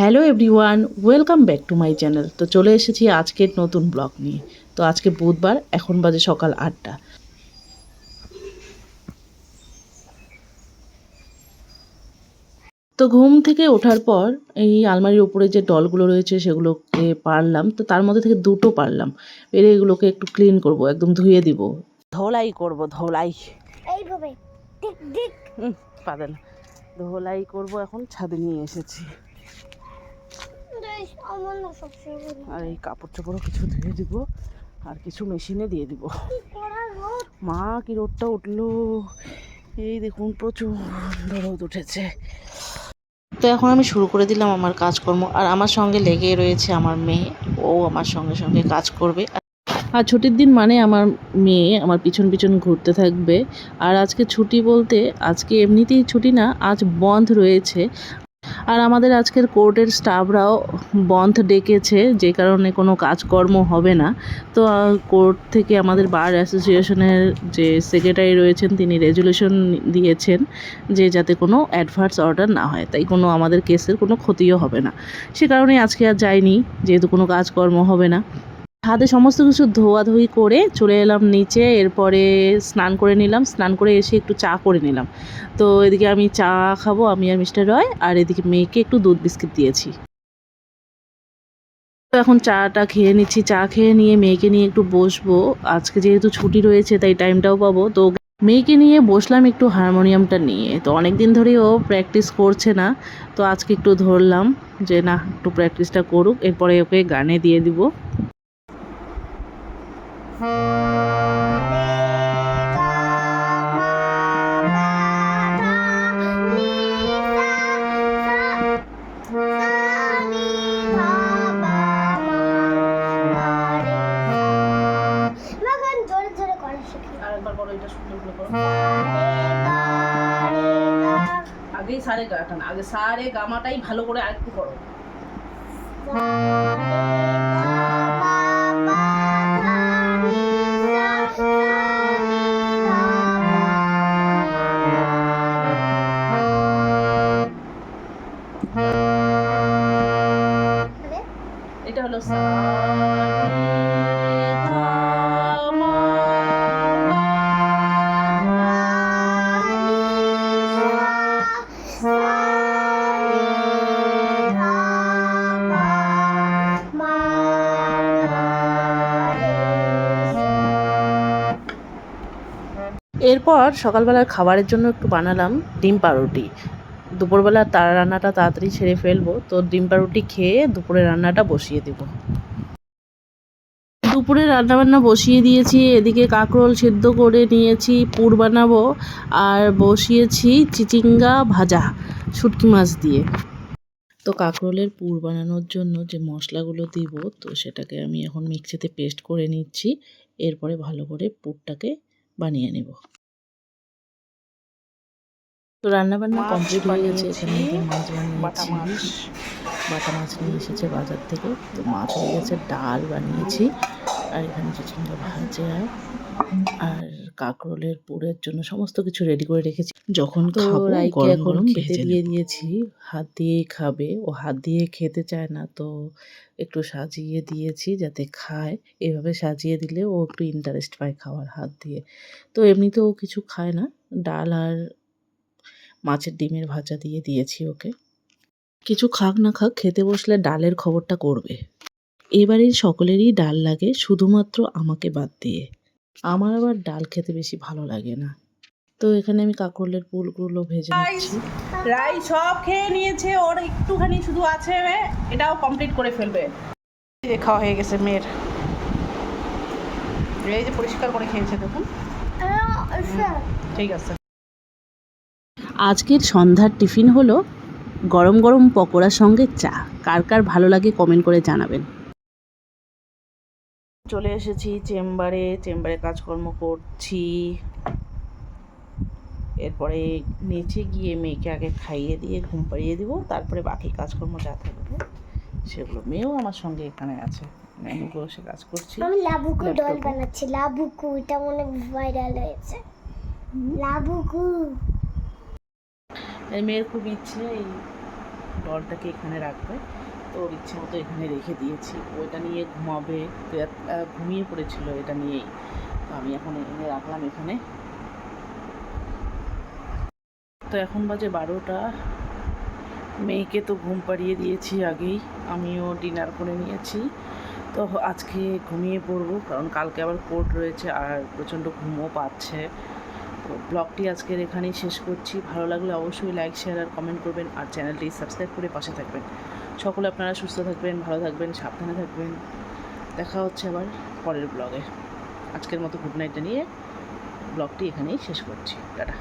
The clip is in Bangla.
Hello everyone welcome back to my channel. তো চলে এসেছি আজকের নতুন ব্লগ নিয়ে। তো আজকে বুধবার এখন বাজে সকাল আটটা। তো ঘুম থেকে ওঠার পর এই আলমারির উপরে যে ডলগুলো রয়েছে সেগুলোকে পারলাম। তো তার মধ্যে থেকে দুটো পারলাম। পেরে এগুলোকে একটু ক্লিন করব একদম ধুয়ে দিব। ধোলাই করব ধোলাই। এইভাবে ধোলাই করব এখন ছাদে নিয়ে এসেছি বেশ, আমার না সবসময় বলি। আর এই কাপড় চোপড়ও কিছু ধুয়ে দিব আর কিছু মেশিনে দিয়ে দিব। মা কি রোদটা উঠল? এই দেখুন প্রচুর রোদ উঠেছে। তো এখন আমি শুরু করে দিলাম আমার কাজকর্ম আর আমার সঙ্গে লেগে রয়েছে আমার মেয়ে। ও আমার সঙ্গে সঙ্গে কাজ করবে। আর ছুটির দিন মানে আমার মেয়ে আমার পিছন পিছন ঘুরতে থাকবে। আর আজকে ছুটি বলতে আজকে এমনিতেই ছুটি না আজ বন্ধ রয়েছে। আর আমাদের আজকের কোর্টের স্টাফরাও বন্ধ ডেকেছে, যে কারণে কোনো কাজকর্ম হবে না। তো কোর্ট থেকে আমাদের বার অ্যাসোসিয়েশনের যে সেক্রেটারি রয়েছেন, তিনি রেজুলেশন দিয়েছেন যে যাতে কোনো অ্যাডভার্স অর্ডার না হয়। তাই কোনো আমাদের কেসের কোনো ক্ষতিও হবে না। সে কারণে আজকে আর যাইনি, যেহেতু কোনো কাজকর্ম হবে না। হাতে সমস্ত কিছু ধোয়াধুয়ি করে চলে এলাম নিচে, এরপরে স্নান করে নিলাম। স্নান করে এসে একটু চা করে নিলাম। তো এদিকে আমি চা খাব, আমি আর মিস্টার রয়, আর এদিকে মেয়েকে একটু দুধ বিস্কিট দিয়েছি। এখন চাটা খেয়ে নিচ্ছি। চা খেয়ে নিয়ে মেয়েকে নিয়ে একটু বসবো। আজকে যেহেতু ছুটি রয়েছে, তাই টাইমটাও পাবো। তো মেয়েকে নিয়ে বসলাম একটু হারমোনিয়ামটা নিয়ে। তো অনেক দিন ধরেই ও প্র্যাকটিস করছে না। তো আজকে একটু ধরলাম যে না একটু প্র্যাকটিসটা করুক। এরপরে ওকে গানে দিয়ে দিব। করো, এটা সুন্দর করে করো। আগেই সারে গাটা আগে সারে গামাটাই ভালো করে আরেকটু করো। এটা হলো সা এরপর সকালবেলার খাবারের জন্য একটু বানালাম ডিম পাউরুটি দুপুরবেলা তার রান্নাটা তাড়াতাড়ি ছেড়ে ফেলব, তো ডিম পাউরুটি খেয়ে দুপুরে রান্নাটা বসিয়ে দেবো। দুপুরে রান্নাবান্না বসিয়ে দিয়েছি, এদিকে কাঁকরোল সেদ্ধ করে নিয়েছি, পুর বানাবো, আর বসিয়েছি চিচিঙ্গা ভাজা, শুটকি মাছ দিয়ে। তো কাঁকরোলের পুর বানানোর জন্য যে মশলাগুলো দিব, তো সেটাকে আমি এখন মিক্সিতে পেস্ট করে নিচ্ছি, এরপরে ভালো করে পুরটাকে বানিয়ে নেব। তো রান্না বান্না কমপ্লিট হয়ে গেছে এখানে। মাছ বাটা বানিয়েছি মাছ বাটা মাছ নিয়ে এসেছে বাজার থেকে। তো মাছ হয়ে গেছে ডাল বানিয়েছি। আর এখানে চিচিঙ্গা ভাজা আর কাঁকরোলের পুরের জন্য সমস্ত কিছু রেডি করে রেখেছি। যখন খাব গরম এখন গরম খেতে দিয়ে দিয়েছি। হাত দিয়েই খাবে। ও হাত দিয়ে খেতে চায় না তো একটু সাজিয়ে দিয়েছি যাতে খায়। এভাবে সাজিয়ে দিলে ও একটু ইন্টারেস্ট পায় খাওয়ার হাত দিয়ে। তো এমনিতেও ও কিছু খায় না। ডাল আর মাছের ডিমের ভাজা দিয়ে দিয়েছি ওকে। কিছু খাক না খাক খেতে বসলে ডালের খবরটা করবে। এবারের সকলেরই ডাল লাগে শুধুমাত্র আমাকে বাদ দিয়ে। আমার আবার ডাল খেতে বেশি ভালো লাগে না। তো এখানে আমি কাকরলের ফুলগুলো ভেজে নিচ্ছি। রাই সব খেয়ে নিয়েছে ওর একটুখানি শুধু আছে এটাও কমপ্লিট করে ফেলবে। এই যে খাওয়া হয়ে গেছে মেয়ের। এই যে পরিষ্কার করে খেয়েছে দেখুন। ঠিক আছে। আজকের সন্ধ্যার টিফিন হলো গরম গরম পকোড়ার সঙ্গে চা। কার কার ভালো লাগে কমেন্ট করে জানাবেন। চলে এসেছি চেম্বারে চেম্বারে কাজকর্ম করছি। এরপরে নিচে গিয়ে মেয়েকে আগে খাইয়ে দিয়ে ঘুম পাড়িয়ে দিব তারপরে বাকি কাজকর্ম যা থাকবে সেগুলো মেয়েও আমার সঙ্গে এখানে আছে। আমি বসে কাজ করছি। আমি লাবুকু ডল বানাচ্ছি। লাবুকু এটা মনে ভাইরাল হয়েছে। লাবুকু। মেয়ের খুব ইচ্ছে এই ডলটাকে এখানে রাখবে। তো ওর ইচ্ছে মতো এখানে রেখে দিয়েছি। ওইটা নিয়ে ঘুমাবে ঘুমিয়ে পড়েছিল এটা নিয়েই। তো আমি এখন এনে রাখলাম এখানে। তো এখন বাজে বারোটা। মেয়েকে তো ঘুম পাড়িয়ে দিয়েছি আগেই। আমিও ডিনার করে নিয়েছি। তো আজকে ঘুমিয়ে পড়ব, কারণ কালকে আবার কোর্ট রয়েছে আর প্রচণ্ড ঘুমও পাচ্ছে। তো ব্লগটি আজকের এখানেই শেষ করছি। ভালো লাগলে অবশ্যই লাইক শেয়ার আর কমেন্ট করবেন। আর চ্যানেলটি সাবস্ক্রাইব করে পাশে থাকবেন। সকলে আপনারা সুস্থ থাকবেন, ভালো থাকবেন, সাবধানে থাকবেন। দেখা হচ্ছে আবার পরের ব্লগে আজকের মতো গুড নাইটটা নিয়ে ব্লগটি এখানেই শেষ করছি। টাটা।